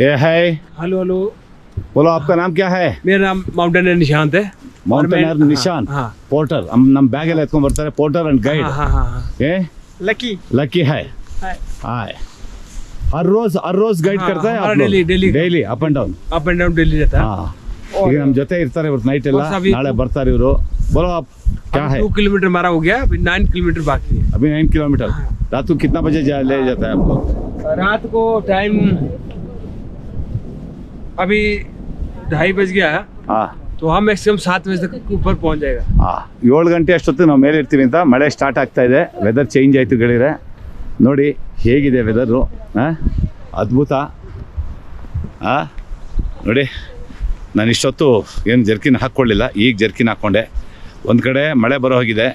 ये है। Hello hello. बोलो आपका नाम क्या है? मेरा नाम mountaineer mountain Nishant mountaineer Nishan porter ನಮ್ಮ ಬ್ಯಾಗ್ ಎಲ್ಲ ಎತ್ಕೊಂಡ್ ಬರ್ತಾರೆ ಪೋರ್ಟರ್ ಅಂಡ್ ಗೈಡ್ ಏ लकी ಲಕ್ಕಿ ಹೈ हाय हर रोज हर रोज ಗೈಡ್ करता है daily daily daily up and down up and down daily जाता है हाँ ಈಗ ನಮ್ಮ ಜೊತೆ ಇರ್ತಾರೆ ಇವತ್ತು ನೈಟ್ ಎಲ್ಲ ನಾಳೆ ಬರ್ತಾರೆ ಇವರು बोलो आप क्या है? 2 किलोमीटर हमारा हो गया अभी 9 किलोमीटर बाकी है। अभी 9 किलोमीटर। रात को कितना बजे ले जाता है आपको रात को टाइम अभी ढाई बज गया है ಹಾ तो हम मैक्सिमम सात बजे तक ऊपर पहुंच जाएगा ಹಾ ಏಳು ಗಂಟೆ ಅಷ್ಟೊತ್ತು ನಾವು ಮೇಲೆ ಇರ್ತೀವಿ ಅಂತ ಮಳೆ ಸ್ಟಾರ್ಟ್ ಆಗ್ತಾ ಇದೆ ವೆದರ್ ಚೇಂಜ್ ಆಯಿತು ಗೆಳೆಯರೆ ನೋಡಿ ಹೇಗಿದೆ ವೆದರು ಹಾಂ ಅದ್ಭುತ ಹಾಂ ನೋಡಿ ನಾನು ಇಷ್ಟೊತ್ತು ಏನು ಜರ್ಕಿನ್ ಹಾಕ್ಕೊಳ್ಳಿಲ್ಲ ಈಗ ಜರ್ಕಿನ್ ಹಾಕ್ಕೊಂಡೆ ಒಂದು ಕಡೆ ಮಳೆ ಬರೋ ಹೋಗಿದೆ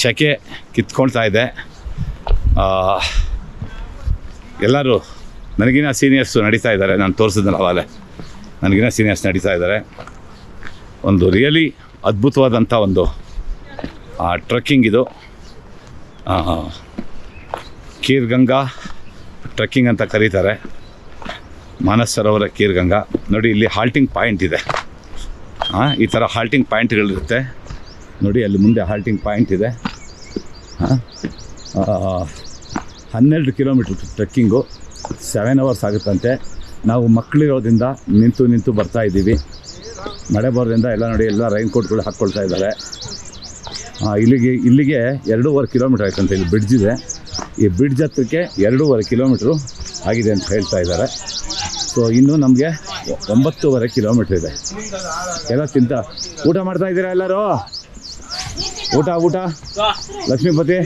ಸೆಕೆ ಕಿತ್ಕೊಳ್ತಾ ಇದೆ ಆ, ಎಲ್ಲರೂ ನನಗಿನ ಸೀನಿಯರ್ಸು ನಡೀತಾ ಇದ್ದಾರೆ. ನಾನು ತೋರಿಸಿದ್ನಲ್ಲ ಅವಾಗಲೇ. ನನಗಿನ ಸೀನಿಯರ್ಸ್ ನಡೀತಾ ಇದ್ದಾರೆ. ಒಂದು ರಿಯಲಿ ಅದ್ಭುತವಾದಂಥ ಒಂದು ಟ್ರಕ್ಕಿಂಗ್ ಇದು. ಕೀರ್ ಗಂಗಾ ಟ್ರಕ್ಕಿಂಗ್ ಅಂತ ಕರೀತಾರೆ. ಮಾನಸ್ ಸರೋವರ ಕೀರ್ಗಂಗಾ ನೋಡಿ, ಇಲ್ಲಿ ಹಾಲ್ಟಿಂಗ್ ಪಾಯಿಂಟ್ ಇದೆ. ಹಾಂ ಈ ಥರ ಹಾಲ್ಟಿಂಗ್ ಪಾಯಿಂಟ್ಗಳಿರುತ್ತೆ ನೋಡಿ, ಅಲ್ಲಿ ಮುಂದೆ ಹಾಲ್ಟಿಂಗ್ ಪಾಯಿಂಟ್ ಇದೆ. ಹಾಂ ಹನ್ನೆರಡು ಕಿಲೋಮೀಟ್ರ್ ಟ್ರೆಕ್ಕಿಂಗು ಸೆವೆನ್ ಅವರ್ಸ್ ಆಗುತ್ತಂತೆ. ನಾವು ಮಕ್ಕಳಿರೋದ್ರಿಂದ ನಿಂತು ನಿಂತು ಬರ್ತಾ ಇದ್ದೀವಿ. ಮಳೆ ಬರೋದ್ರಿಂದ ಎಲ್ಲ ನೋಡಿ ಎಲ್ಲ ರೈನ್ ಕೋಟ್ಗಳು ಹಾಕ್ಕೊಳ್ತಾ ಇದ್ದಾರೆ. ಇಲ್ಲಿಗೆ ಇಲ್ಲಿಗೆ ಎರಡೂವರೆ ಕಿಲೋಮೀಟ್ರ್ ಆಯ್ತಂತೆ. ಇಲ್ಲಿ ಬ್ರಿಡ್ಜ್ ಇದೆ. ಈ ಬ್ರಿಡ್ಜ್ ಹತ್ರಕ್ಕೆ ಎರಡೂವರೆ ಕಿಲೋಮೀಟ್ರು ಆಗಿದೆ ಅಂತ ಹೇಳ್ತಾ ಇದ್ದಾರೆ. ಸೊ ಇನ್ನು ನಮಗೆ ಒಂಬತ್ತೂವರೆ ಕಿಲೋಮೀಟ್ರ್ ಇದೆ. ಎಲ್ಲ ತಿಂತ ಊಟ ಮಾಡ್ತಾ ಇದ್ದೀರಾ ಎಲ್ಲರೂ? ಊಟ ಊಟ ಲಕ್ಷ್ಮೀಪತಿ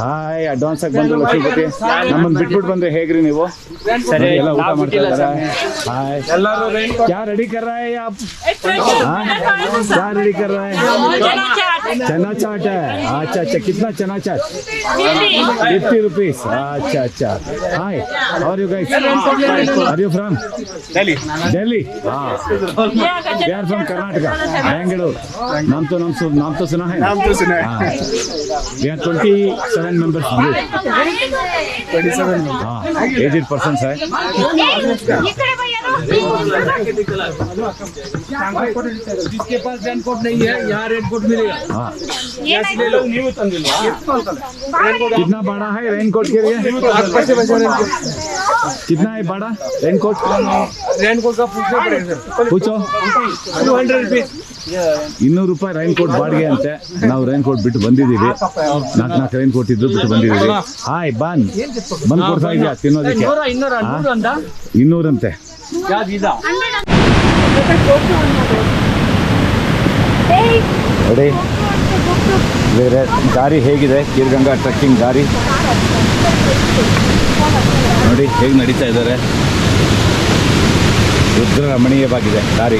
ಹಾಯ್ ಅಡ್ವಾನ್ಸ್ ಆಗಿ ಬಂದು ಲಕ್ಷ್ಮೀಪತಿ ನಮ್ಮನ್ನು ಬಿಟ್ಬಿಟ್ಟು ಬಂದ್ರೆ ಹೇಗ್ರಿ ನೀವು ಸರಿ ಎಲ್ಲ ಊಟ ಮಾಡ್ತಾ ಇದ್ದಾರೆ ಹಾಯ್ क्या रेडी कर रहा है ये आप हाँ? क्या रेडी कर रहा है चना चाट है अच्छा अच्छा कितना चना चाट फिफ्टी रुपीज अच्छा अच्छा हाय और you guys are you from Delhi Delhi हाँ they are from Karnataka Bengaluru नाम तो नाम सु- नाम तो सुना है नाम तो सुना है we are twenty seven members twenty seven हाँ एजेड पर्सन है जिसके पास रेन कोट नहीं है यहाँ रेन कोट मिलेगा। हाँ ले लो न्यू कितना बड़ा है रेनकोट के लिए? कितना है बड़ा रेनकोट रेन कोट का पूछना पड़ेगा पूछो। टू हंड्रेड रुपीज़ ಇನ್ನೂರು ರೂಪಾಯಿ ರೈನ್ ಕೋಟ್ ಬಾಡಿಗೆ ಅಂತೆ. ನಾವು ರೈನ್ ಕೋಟ್ ಬಿಟ್ಟು ಬಂದಿದ್ದೀವಿ. ನಾಲ್ಕು ನಾಲ್ಕು ರೈನ್ ಕೋಟ್ ಇದ್ದು ಬಿಟ್ಟು ಬಂದಿದ್ದೀವಿ. ಹಾಯ್ ಬಾನ್ ಬಂದು ಕೊಡ್ತಾ ಇದೆಯಾ ತಿನ್ನೋದಕ್ಕೆ? ಇನ್ನೂರಂತೆ ಯಾವ್ದು ಇದಾ? ನೋಡಿ. ಬೇರೆ ದಾರಿ ಹೇಗಿದೆ? ಕೀರ್ಗಂಗಾ ಟ್ರಕ್ಕಿಂಗ್ ದಾರಿ. ನೋಡಿ ಹೇಗೆ ನಡೀತಾ ಇದ್ದಾರೆ. ರುದ್ರ ರಮಣೀಯವಾಗಿದೆ ದಾರಿ.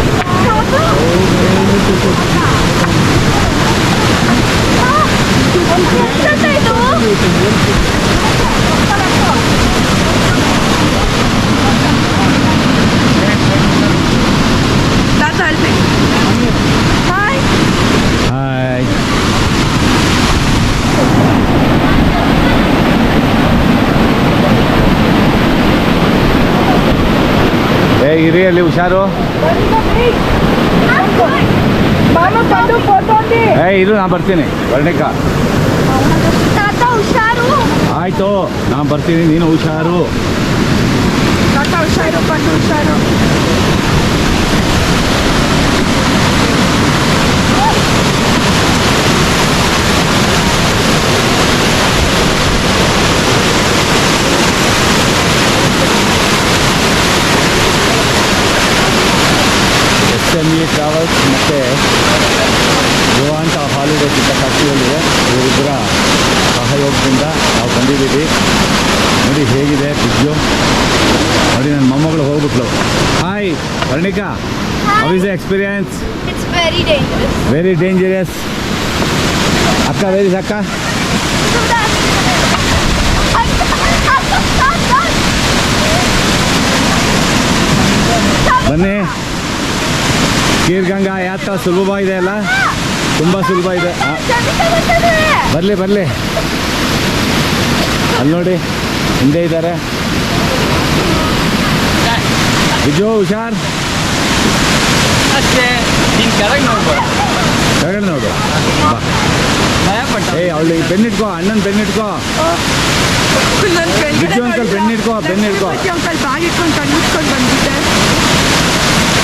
ಹಾಯ್ ಗಾಯ್ಸ್ ತಾತ ಅಲ್ಪೆ ಹಾಯ್ ಹಾಯ್ ಏ ಇರಿ ಅಲ್ಲಿ ಹುಷಾರು. ಏ, ಇರು ನಾ ಬರ್ತೀನಿ. ವರ್ಣಿಕಾ. ಆಯಿತು, ನಾನು ಬರ್ತೀನಿ, ನೀನು ಹುಷಾರು. ಹುಷಾರು ಹುಷಾರು. ಎಸ್ ಎಂ ಇ ಟ್ರಾವೆಲ್ಸ್ ಮತ್ತು ಗೋವಾಂಟ ಹಾಲಿಡೇಸ್ ಅಂತ ಫ್ಯಾಕ್ಟ್ರಿಯಲ್ಲಿದೆ ಇವರಿಬ್ಬರ ಸಹಯೋಗದಿಂದ ನಾವು ಬಂದಿದ್ದೀವಿ. ನೋಡಿ ಹೇಗಿದೆ ಬಿದ್ದು ನೋಡಿ ನನ್ನ ಮೊಮ್ಮಗಳು ಹೋಗ್ಬಿಟ್ಲು. Hi Varnika. How is experience. Very dangerous ಅಕ್ಕ ವೆರಿ ಅಕ್ಕ? ಕೀರ್ಗಂಗಾ ಯಾತ್ರ ಸುಲಭ ಇದೆ ಅಲ್ಲ? ತುಂಬ ಸುಲಭ ಇದೆ. ಬರಲಿ ಬರಲಿ. ಅಲ್ಲಿ ನೋಡಿ ಹಿಂದೆ ಇದ್ದಾರೆ ಬಿಜು ಹುಷಾರ್? ಅಷ್ಟೇ ನೀನ್ ಕೆಳಗೆ ನೋಡ್ಬೋದು ಕೆಳಗಡೆ ನೋಡು. ಏ ಅವಳು ಬೆನ್ನಿಟ್ಕೋ ಅಣ್ಣನ ಬೆನ್ನಿಟ್ಕೋ ಬಿಜು ಅಂಕಲ್ ಬೆನ್ನಿಟ್ಕೋ ಬೆನ್ನಿಟ್ಕೋ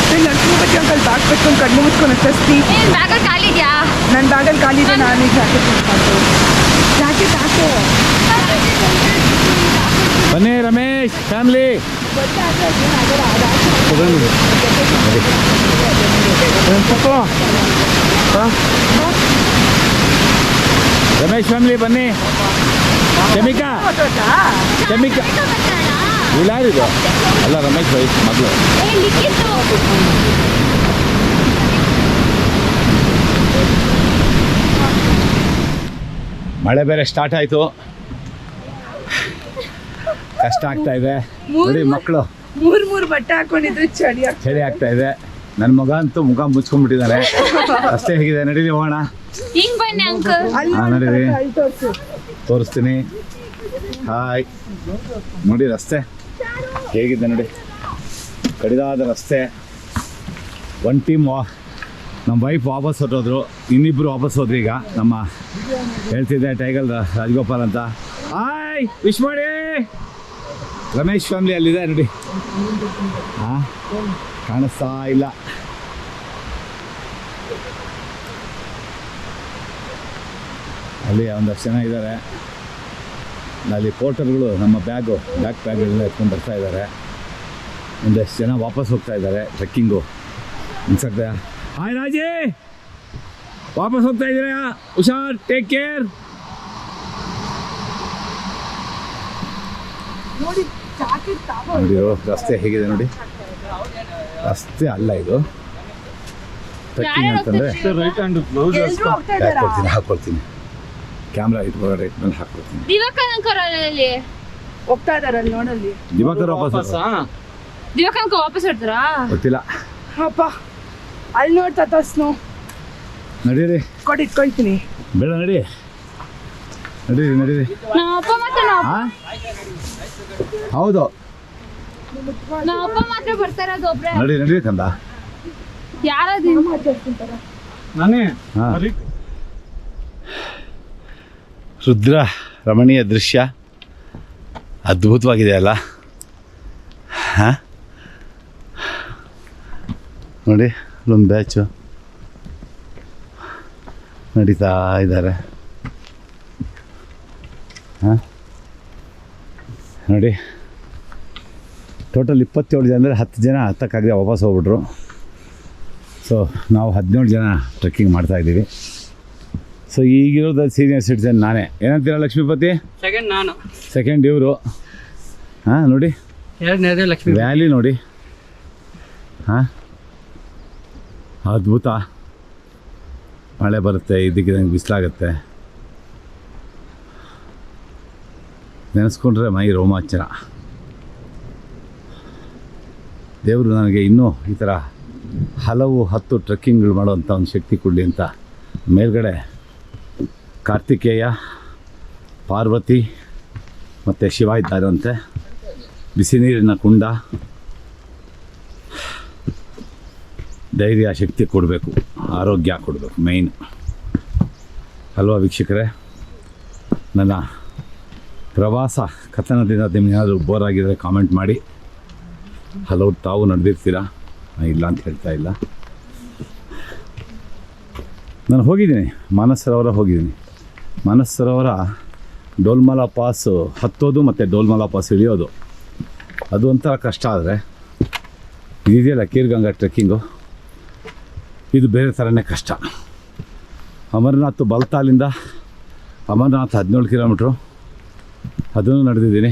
ಅಂಕಲ್ ಬ್ಯಾಗ್ ಇಟ್ಕೊಂಡು ಕಣ್ಣು ಮುಚ್ಕೊಂಡು ಬಂದಿದ್ದೆ ಲಕ್ಷ್ಮೀಪತಿ ಅಂಕಲ್ ಬ್ಯಾಗ್ ಬಿಟ್ಕೊಂಡು ಕಣ್ಣು ಮುಚ್ಕೊಂಡು ಅಷ್ಟೇ ಏನ್ ಬ್ಯಾಗ ಕಾಲಿದ್ಯಾ ನನ್ನ ಬ್ಯಾಗಲ್ಲಿ ಖಾಲಿ ಇದೆ ನಾನು ಈ ಜಾಕೆಟ್ ಜಾಕೆಟ್ ಹಾಕು ಬನ್ನಿ ರಮೇಶ್ ಫ್ಯಾಮಿಲಿ ರಮೇಶ್ ಫ್ಯಾಮಿಲಿ ಬನ್ನಿ ಶಮಿಕಾ ಶಮಿಕಾ ಯಾರಿದು ಅಲ್ಲ ರಮೇಶ್ ಬೈ ಮಗಳು. ಏ ಲಿಖಿತು ಮಳೆ ಬೇರೆ ಸ್ಟಾರ್ಟ್ ಆಯ್ತು. ಕಷ್ಟ ಆಗ್ತಾ ಇದೆ. ನೋಡಿ ಮಕ್ಕಳು ಮೂರ್ ಮೂರು ಬಟ್ಟೆ ಹಾಕೊಂಡಿದ್ರು ಚಳಿ ಆಗ್ತದೆ ಚಳಿ ಆಗ್ತಾ ಇದೆ. ನನ್ನ ಮಗ ಅಂತೂ ಮುಖ ಮುಚ್ಕೊಂಡ್ಬಿಟ್ಟಿದ್ದಾನೆ ಅಷ್ಟೇ ಹೇಗಿದೆ ನಡೀಲಿ ಹೋಗೋಣ. ಹಿಂಗ್ ಬನ್ನಿ ಅಂಕಲ್ ನಡೀರಿ. ತೋರಿಸ್ತೀನಿ. ಹಾಯ್ ನೋಡಿ ರಸ್ತೆ. ಹೇಗಿದೆ ನೋಡಿ? ಕಡಿದಾದ ರಸ್ತೆ. ಒನ್ ಟೀಮ್ ವಾ ನಮ್ಮ ವೈಫ್ ವಾಪಸ್ ಹೊರಟೋದ್ರು. ಇನ್ನಿಬ್ಬರು ವಾಪಸ್ ಹೋದ್ರು ಈಗ. ನಮ್ಮ ಹೇಳ್ತಿದ್ದೆ ಟೈಗಲ್ ರಾಜಗೋಪಾಲ್ ಅಂತ. ಹಾಯ್ ವಿಶ್ ಮಾಡಿ ರಮೇಶ್ ಫ್ಯಾಮಿಲಿ ಅಲ್ಲಿದೆ ನೋಡಿ. ಹಾಂ, ಕಾಣಿಸ್ತಾ ಇಲ್ಲ. ಅಲ್ಲಿ ಒಂದಷ್ಟು ಜನ ಇದ್ದಾರೆ. ಅಲ್ಲಿ ಪೋರ್ಟರ್ಗಳು ನಮ್ಮ ಬ್ಯಾಗು ಬ್ಯಾಕ್ ಬ್ಯಾಗ್ಗಳನ್ನ ಎತ್ಕೊಂಡು ಬರ್ತಾ ಇದ್ದಾರೆ ಒಂದಷ್ಟು ಜನ ವಾಪಸ್ ಹೋಗ್ತಾ ಇದ್ದಾರೆ ಟ್ರೆಕ್ಕಿಂಗು. ಅನ್ಸತ್ತೆ? ಹಾಯ್ ರಾಜೇ! ವಾಪಸ್ ಹೋಗ್ತಾ ಇದ್ದೀರಾ? ಹುಷಾರ್ ಟೇಕ್ ಕೇರ್ ನೋಡಿ ರಸ್ತೆ ಹೇಗಿದೆ ನೋಡಿ. ರಸ್ತೆ ಅಲ್ಲ ಇದು. ಟ್ರೆಕ್ಕಿಂಗ್ ಅಂತಂದರೆ ಹಾಕ್ಕೊಡ್ತೀನಿ. ಕ್ಯಾಮ್ರಾ ಇಟ್ಕೊಳ್ಳೋ ರೇಟ್ ಮೇಲೆ ಹಾಕ್ಕೊಡ್ತೀನಿ ದಿವಾಕರ್ ಅಲ್ಲಿ ಹೋಗ್ತಾ ಇದಾರಲ್ಲ ನೋಡಲ್ಲಿ. ದಿವಾಕರ್ ವಾಪಸ್ ಅಂಕಲ್ ವಾಪಸ್ ಹೊಡ್ತಾರಾ ಗೊತ್ತಿಲ್ಲ. ಅಪ್ಪ ಅಲ್ಲಿ ನೋಡ್ತಾ ತಸ್ನು ನಡೀರಿ. ಕೊಟ್ಟು ಇಟ್ಕೊಳ್ತೀನಿ. ಬೇಡ ನಡಿ. ನಡೀರಿ ನಡೀರಿ. ನಮ್ಮ ಅಪ್ಪ ಹೌದು. ನಮ್ಮ ಅಪ್ಪ ಮಾತ್ರ ಬರ್ತಾರ ಒಬ್ರೆ. ನಡಿ ನಡಿ ಕಂದ. ನಾನೇ? ಹಾ. ರುದ್ರ ರಮಣೀಯ ದೃಶ್ಯ ಅದ್ಭುತವಾಗಿದೆ ಅಲ್ಲ? ಹಾಂ? ನೋಡಿ, ಅಲ್ಲೊಂದು ಬ್ಯಾಚು ನಡೀತಾ ಇದ್ದಾರೆ. ಹಾಂ? ನೋಡಿ ಟೋಟಲ್ ಇಪ್ಪತ್ತೇಳು ಜನ ಅಂದರೆ ಹತ್ತು ಜನ ಹತ್ತಕ್ಕಾಗದೆ ವಾಪಸ್ ಹೋಗ್ಬಿಟ್ರು. ಸೊ ನಾವು ಹದಿನೇಳು ಜನ ಟ್ರೆಕ್ಕಿಂಗ್ ಮಾಡ್ತಾಯಿದ್ದೀವಿ ಸೊ ಈಗಿರೋದು ಸೀನಿಯರ್ ಸಿಟಿಸನ್ ನಾನೇ. ಏನಂತೀರ ಲಕ್ಷ್ಮೀಪತಿ? ಸೆಕೆಂಡ್ ನಾನು. ಸೆಕೆಂಡ್ ಇವರು. ಹಾಂ ನೋಡಿ. ಎರಡನೇದೇ ಲಕ್ಷ್ಮೀ ವ್ಯಾಲಿ ನೋಡಿ. ಹಾಂ. ಅದ್ಭುತ. ಮಳೆ ಬರುತ್ತೆ ಇದಕ್ಕಿದಂಗೆ ಬಿಸಿಲಾಗುತ್ತೆ. ನೆನೆಸ್ಕೊಂಡ್ರೆ ಮೈ ರೋಮಾಂಚನ. ದೇವರು ನನಗೆ ಇನ್ನೂ ಈ ಥರ ಹಲವು ಹತ್ತು ಟ್ರೆಕ್ಕಿಂಗ್ಗಳು ಮಾಡೋವಂಥ ಒಂದು ಶಕ್ತಿ ಕೊಡಲಿ ಅಂತ ಮೇಲ್ಗಡೆ ಕಾರ್ತಿಕೇಯ, ಪಾರ್ವತಿ ಮತ್ತು ಶಿವ ಇದ್ದಾರಂತೆ ಬಿಸಿ ನೀರಿನ ಕುಂಡ. ಧೈರ್ಯ, ಶಕ್ತಿ ಕೊಡಬೇಕು. ಆರೋಗ್ಯ ಕೊಡಬೇಕು ಮೇಯ್ನ್ ಅಲ್ವಾ ವೀಕ್ಷಕರೇ? ನನ್ನ ಪ್ರವಾಸ ಕಥನದಿಂದ ನಿಮಗೇನಾದರೂ ಬೋರ್ ಆಗಿದ್ರೆ ಕಾಮೆಂಟ್ ಮಾಡಿ. ಹಲವು ತಾವು ನಡೆದಿರ್ತೀರಾ? ಇಲ್ಲ ಅಂತ ಹೇಳ್ತಾ ಇಲ್ಲ. ನಾನು ಹೋಗಿದ್ದೀನಿ. ಮಾನಸರವರ ಸರೋವರ ಹೋಗಿದ್ದೀನಿ. ಮಾನಸ್ ಸರೋವರ ಡೋಲ್ಮಾಲ ಪಾಸು ಹತ್ತೋದು ಮತ್ತು ಡೋಲ್ಮಲ ಪಾಸ್ ಇಳಿಯೋದು. ಅದು ಒಂಥರ ಕಷ್ಟ ಆದರೆ. ಇದೆಯಲ್ಲ ಕೀರ್ಗಂಗಾ ಟ್ರೆಕ್ಕಿಂಗು ಇದು ಬೇರೆ ಥರನೇ ಕಷ್ಟ. ಅಮರನಾಥ್ ಬಲ್ತಾಲಿಂದ ಅಮರನಾಥ್ ಹದಿನೇಳು ಕಿಲೋಮೀಟ್ರು. ಅದನ್ನು ನಡೆದಿದ್ದೀನಿ.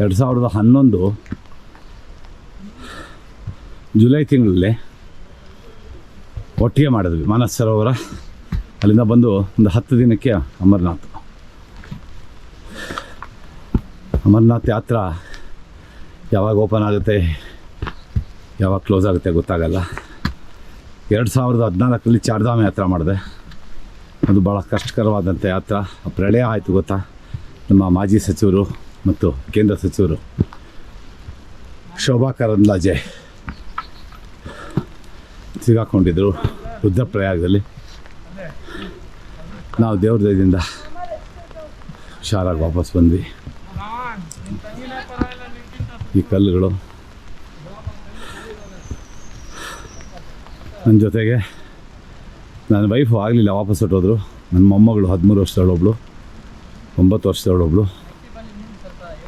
ಎರಡು ಸಾವಿರದ ಹನ್ನೊಂದು ಜುಲೈ ತಿಂಗಳಲ್ಲಿ ಒಟ್ಟಿಗೆ ಮಾಡಿದ್ವಿ ಮಾನಸ್ ಸರೋವರ ಅಲ್ಲಿಂದ ಬಂದು ಒಂದು ಹತ್ತು ದಿನಕ್ಕೆ ಅಮರನಾಥ್. ಅಮರನಾಥ್ ಯಾತ್ರ ಯಾವಾಗ ಓಪನ್ ಆಗುತ್ತೆ, ಯಾವಾಗ ಕ್ಲೋಸ್ ಆಗುತ್ತೆ ಗೊತ್ತಾಗಲ್ಲ. ಎರಡು ಸಾವಿರದ ಹದಿನಾಲ್ಕರಲ್ಲಿ ಚಾರ್ಧಾಮ ಯಾತ್ರ ಮಾಡಿದೆ. ಅದು ಭಾಳ ಕಷ್ಟಕರವಾದಂಥ ಯಾತ್ರ. ಪ್ರಳಯ ಆಯಿತು ಗೊತ್ತಾ? ನಮ್ಮ ಮಾಜಿ ಸಚಿವರು ಮತ್ತು ಕೇಂದ್ರ ಸಚಿವರು. ಶೋಭಾ ಕರಂದ್ಲಾಜೆ ಸಿಗಾಕೊಂಡಿದ್ದರು ರುದ್ರಪ್ರಯಾಗದಲ್ಲಿ ನಾವು ದೇವ್ರ ದಯದಿಂದ ಹುಷಾರಾಗಿ ವಾಪಸ್ ಬಂದ್ವಿ. ಈ ಕಲ್ಲುಗಳು ನನ್ನ ಜೊತೆಗೆ ನನ್ನ ವೈಫು ಆಗಲಿಲ್ಲ ವಾಪಸ್ ಹೊಟ್ಟೋದ್ರು ನನ್ನ ಮೊಮ್ಮಗಳು ಹದಿಮೂರು ವರ್ಷದೊಳೊಬ್ಳು ಒಂಬತ್ತು ವರ್ಷದೊಳೊಬ್ಳು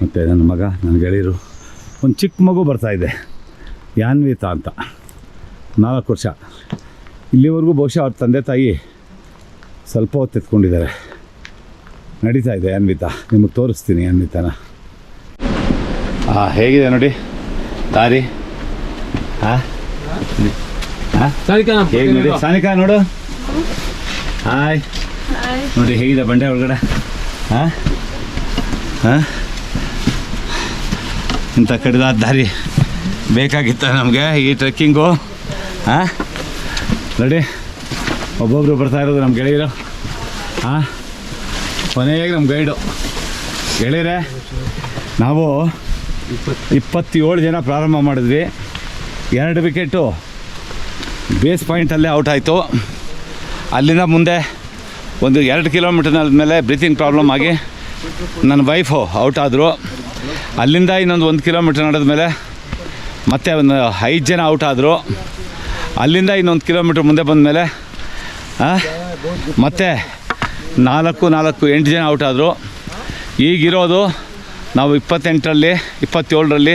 ಮತ್ತು ನನ್ನ ಮಗ ನನ್ನ ಗೆಳೆಯರು, ಒಂದು ಚಿಕ್ಕ ಮಗು ಬರ್ತಾಯಿದೆ ಯಾನ್ವಿತ ಅಂತ. ನಾಲ್ಕು ವರ್ಷ. ಇಲ್ಲಿವರೆಗೂ ಬಹುಶಃ ಅವ್ರ ತಂದೆ ತಾಯಿ ಸ್ವಲ್ಪ ಹೊತ್ತು ಎತ್ಕೊಂಡಿದ್ದಾರೆ. ನಡೀತಾ ಇದೆ ಅನ್ವಿತ ನಿಮಗೆ ತೋರಿಸ್ತೀನಿ ಅನ್ವಿತನ. ಹಾಂ ಹೇಗಿದೆ ನೋಡಿ? ದಾರಿ ಹಾಂ ಹಾಂ ಹೇಗೆ ನೋಡಿ? ಸಾನಿಕಾ ನೋಡು. ಹಾಯ್ ನೋಡಿ ಹೇಗಿದೆ ಬಂಡೆ ಒಳಗಡೆ? ಹಾಂ ಹಾಂ ಇಂಥ ಕಡಿದಾದ ದಾರಿ ಬೇಕಾಗಿತ್ತ ನಮಗೆ ಈ ಟ್ರೆಕ್ಕಿಂಗು ಹಾಂ ನೋಡಿ. ಒಬ್ಬೊಬ್ರು ಬರ್ತಾ ಇರೋದು ನಮ್ಮ ಗೆಳೆಯರು. ಹಾಂ ಕೊನೆಯಾಗಿ ನಮ್ಮ ಗೈಡು. ಗೆಳೆಯರೆ, ನಾವು ಇಪ್ಪತ್ತೇಳು ಜನ ಪ್ರಾರಂಭ ಮಾಡಿದ್ವಿ. ಎರಡು ವಿಕೆಟು. ಬೇಸ್ ಪಾಯಿಂಟಲ್ಲೇ ಔಟ್ ಆಯಿತು. ಅಲ್ಲಿಂದ ಮುಂದೆ ಒಂದು ಎರಡು ಕಿಲೋಮೀಟರ್ ಮೇಲೆ ಬ್ರೀತಿಂಗ್ ಪ್ರಾಬ್ಲಮ್ ಆಗಿ ನನ್ನ ವೈಫು ಔಟ್ ಆದರು. ಅಲ್ಲಿಂದ ಇನ್ನೊಂದು ಒಂದು ಕಿಲೋಮೀಟ್ರ್ ನಡೆದ ಮೇಲೆ ಮತ್ತೆ ಒಂದು ಐದು ಜನ ಔಟ್ ಆದರು. ಅಲ್ಲಿಂದ ಇನ್ನೊಂದು ಕಿಲೋಮೀಟ್ರ್ ಮುಂದೆ ಬಂದ ಮೇಲೆ ಮತ್ತೆ ನಾಲ್ಕು ನಾಲ್ಕು ಎಂಟು ಜನ ಔಟ್ ಆದರು. ಈಗಿರೋದು ನಾವು ಇಪ್ಪತ್ತೆಂಟರಲ್ಲಿ ಇಪ್ಪತ್ತೇಳರಲ್ಲಿ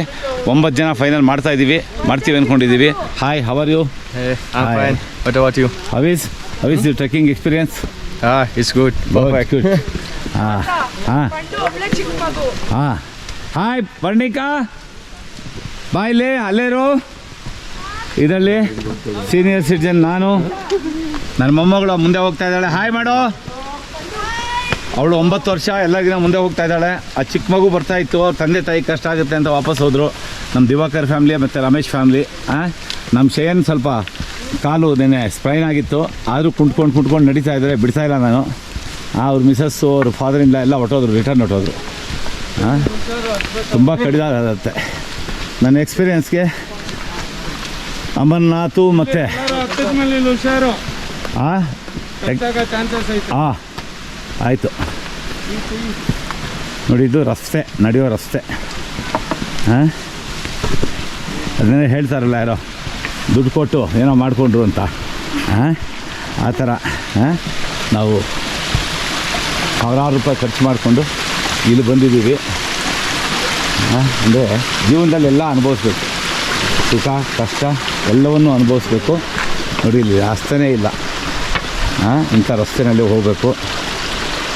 ಒಂಬತ್ತು ಜನ ಫೈನಲ್ ಮಾಡ್ತಾ ಇದ್ದೀವಿ ಮಾಡ್ತೀವಿ ಅಂದ್ಕೊಂಡಿದ್ದೀವಿ hi how are I'm you? How is how is you trekking experience ಹಾಂ ಇಟ್ಸ್ ಗುಡ್. ಗುಡ್ ಹಾಂ ಹಾಂ ಹಾಂ ಹಾಯ್ ಪರ್ಣಿಕಾ ಬಾಯ್ಲಿ ಅಲ್ಲೇರು ಇದರಲ್ಲಿ ಸೀನಿಯರ್ ಸಿಟಿಜನ್ ನಾನು ನನ್ನ ಮೊಮ್ಮಗಳು ಮುಂದೆ ಹೋಗ್ತಾ ಇದ್ದಾಳೆ. ಹಾಯ್ ಮಾಡು. ಅವಳು ಒಂಬತ್ತು ವರ್ಷ ಎಲ್ಲರಿಗಿನ ಮುಂದೆ ಹೋಗ್ತಾ ಇದ್ದಾಳೆ. ಆ ಚಿಕ್ಕ ಮಗು ಬರ್ತಾ ಇತ್ತು, ಅವ್ರ ತಂದೆ ತಾಯಿ ಕಷ್ಟ ಆಗುತ್ತೆ ಅಂತ ವಾಪಸ್ ಹೋದರು. ನಮ್ಮ ದಿವಾಕರ್ ಫ್ಯಾಮ್ಲಿ ಮತ್ತು ರಮೇಶ್ ಫ್ಯಾಮ್ಲಿ ನಮ್ಮ ಶೇನ್ ಸ್ವಲ್ಪ ಕಾಲು ನೆನೆ ಸ್ಪ್ರೈನ್ ಆಗಿತ್ತು. ಆದರೂ ಕುಂಟ್ಕೊಂಡು ಕುಂಟ್ಕೊಂಡು ನಡೀತಾ ಇದ್ದಾರೆ. ಬಿಡ್ತಾ ಇಲ್ಲ ನಾನು. ಅವ್ರ ಮಿಸಸ್ಸು ಅವ್ರ ಫಾದರಿಂದ ಎಲ್ಲ ಹೊಟ್ಟೋದ್ರು ರಿಟರ್ನ್ ಹೊಟ್ಟೋದ್ರು ಹಾಂ ತುಂಬ ಕಡಿದಾಗತ್ತೆ ನನ್ನ ಎಕ್ಸ್ಪೀರಿಯನ್ಸ್ಗೆ ಅಮರ್ನಾಥು ಮತ್ತು ಹಾಂ ಆಯಿತು. ನೋಡಿ ಇದು ರಸ್ತೆ ನಡೆಯೋ ರಸ್ತೆ. ಹಾಂ ಅದನ್ನೇ ಹೇಳ್ತಾರಲ್ಲ ಯಾರೋ ದುಡ್ಡು ಕೊಟ್ಟು ಏನೋ ಮಾಡಿಕೊಂಡ್ರು ಅಂತ. ಹಾಂ ಆ ಥರ ಹಾಂ ನಾವು ಸಾವಿರಾರು ರೂಪಾಯಿ ಖರ್ಚು ಮಾಡಿಕೊಂಡು ಇಲ್ಲಿ ಬಂದಿದ್ದೀವಿ. ಅಂದರೆ ಜೀವನದಲ್ಲಿ ಎಲ್ಲ ಅನುಭವಿಸ್ಬೇಕು. ಸುಖ ಕಷ್ಟ ಎಲ್ಲವನ್ನು ಅನುಭವಿಸ್ಬೇಕು. ನೋಡಿ ಇಲ್ಲಿ ಇಲ್ಲ. ಇಂಥ ರಸ್ತೆನಲ್ಲಿ ಹೋಗಬೇಕು.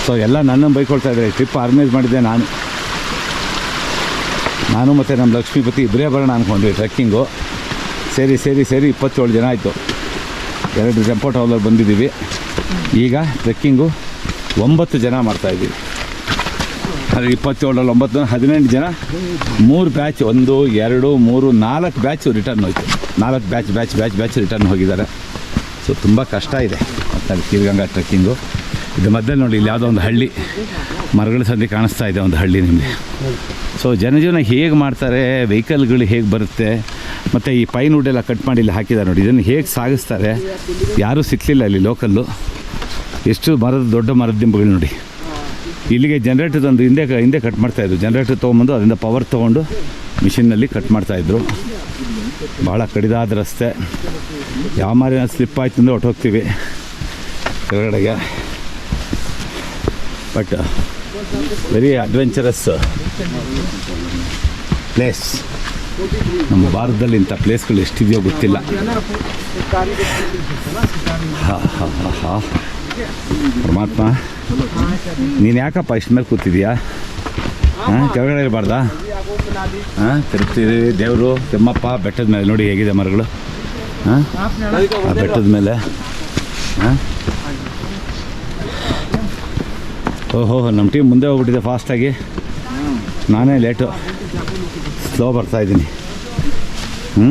ಸೊ ಎಲ್ಲ ನನ್ನನ್ನು ಬೈಕೊಳ್ತಾ ಇದ್ದಾರೆ. ಟ್ರಿಪ್ ಆರ್ಗನೈಸ್ ಮಾಡಿದ್ದೆ ನಾನು. ನಾನು ಮತ್ತು ನಮ್ಮ ಲಕ್ಷ್ಮೀಪತಿ ಇಬ್ಬರೇ ಬರೋಣ ಅಂದ್ಕೊಂಡ್ವಿ ಟ್ರೆಕ್ಕಿಂಗು ಸೇರಿ ಸೇರಿ ಸೇರಿ ಇಪ್ಪತ್ತೇಳು ಜನ ಆಯಿತು. ಎರಡು ಟೆಂಪೋ ಟ್ರಾವೆಲರ್ ಬಂದಿದ್ದೀವಿ. ಈಗ ಟ್ರೆಕ್ಕಿಂಗು ಒಂಬತ್ತು ಜನ ಮಾಡ್ತಾಯಿದ್ದೀವಿ ಅದ್ರ ಇಪ್ಪತ್ತೇಳರಲ್ಲಿ ಒಂಬತ್ತು, ಹದಿನೆಂಟು ಜನ. ಮೂರು ಬ್ಯಾಚ್ ಒಂದು, ಎರಡು, ಮೂರು, ನಾಲ್ಕು ಬ್ಯಾಚ್ ರಿಟರ್ನ್ ಹೋಯ್ತು. ನಾಲ್ಕು batch batch batch batch return ಹೋಗಿದ್ದಾರೆ. ಸೊ ತುಂಬ ಕಷ್ಟ ಇದೆ. ಮತ್ತು ಕೀರ್ಗಂಗಾ ಟ್ರೆಕ್ಕಿಂಗು ಇದು ಮಧ್ಯದಲ್ಲಿ ನೋಡಿ ಇಲ್ಲಿ ಯಾವುದೋ ಒಂದು ಹಳ್ಳಿ. ಮರಗಳ ಸಂದಿ ಕಾಣಿಸ್ತಾ ಇದೆ ಒಂದು ಹಳ್ಳಿ ನಿಮಗೆ. ಸೊ ಜನಜೀವನ ಹೇಗೆ ಮಾಡ್ತಾರೆ ವೆಹಿಕಲ್ಗಳು ಹೇಗೆ ಬರುತ್ತೆ, ಮತ್ತು ಈ ಪೈನ್ ವುಡ್ ಎಲ್ಲ ಕಟ್ ಮಾಡಿ ಇಲ್ಲಿ ಹಾಕಿದ್ದಾರೆ ನೋಡಿ. ಇದನ್ನು ಹೇಗೆ ಸಾಗಿಸ್ತಾರೆ, ಯಾರೂ ಸಿಕ್ಕಲಿಲ್ಲ ಇಲ್ಲಿ ಲೋಕಲ್ಲು ಎಷ್ಟು ಮರದ, ದೊಡ್ಡ ಮರದ ದಿಂಬುಗಳು ನೋಡಿ. ಇಲ್ಲಿಗೆ ಜನ್ರೇಟರ್ ತಂದು ಹಿಂದೆ ಹಿಂದೆ ಕಟ್ ಮಾಡ್ತಾಯಿದ್ರು ಜನ್ರೇಟರ್ ತೊಗೊಂಬಂದು ಅದರಿಂದ ಪವರ್ ತೊಗೊಂಡು ಮಿಷಿನ್ನಲ್ಲಿ ಕಟ್ ಮಾಡ್ತಾಯಿದ್ರು ಭಾಳ ಕಡಿದಾದ ರಸ್ತೆ. ಯಾವ ಮಾರಿನ ಸ್ಲಿಪ್ ಆಯ್ತು ಅಂದರೆ ಹೊಟ್ಟೋಗ್ತೀವಿ ಕೆಳಗಡೆಗೆ ಬಟ್ ವೆರಿ ಅಡ್ವೆಂಚರಸ್ ಪ್ಲೇಸ್ ನಮ್ಮ ಭಾರತದಲ್ಲಿ ಇಂಥ ಪ್ಲೇಸ್ಗಳು ಎಷ್ಟಿದೆಯೋ ಗೊತ್ತಿಲ್ಲ. ಹಾ ಹಾ ಹಾ ಹಾ. ಪರಮಾತ್ಮ, ನೀನು ಯಾಕಪ್ಪ ಇಷ್ಟ ಮೇಲೆ ಕೂತಿದ್ಯಾ? ಹಾಂ, ಕೆಳಗಡೆ ಇರಬಾರ್ದಾ? ಹಾಂ ತಿರುಪ್ತಿ ದೇವರು, ತಿಮ್ಮಪ್ಪ, ಬೆಟ್ಟದ ಮೇಲೆ ನೋಡಿ ಹೇಗಿದೆ ಮರಗಳು. ಹಾಂ, ಆ ಬೆಟ್ಟದ ಮೇಲೆ. ಹಾಂ ಓಹೋ ನಮ್ಮ ಟೀಮ್ ಮುಂದೆ ಹೋಗ್ಬಿಟ್ಟಿದೆ ಫಾಸ್ಟಾಗಿ ನಾನೇ ಲೇಟು ಸ್ಲೋ ಬರ್ತಾ ಇದ್ದೀನಿ. ಹ್ಞೂ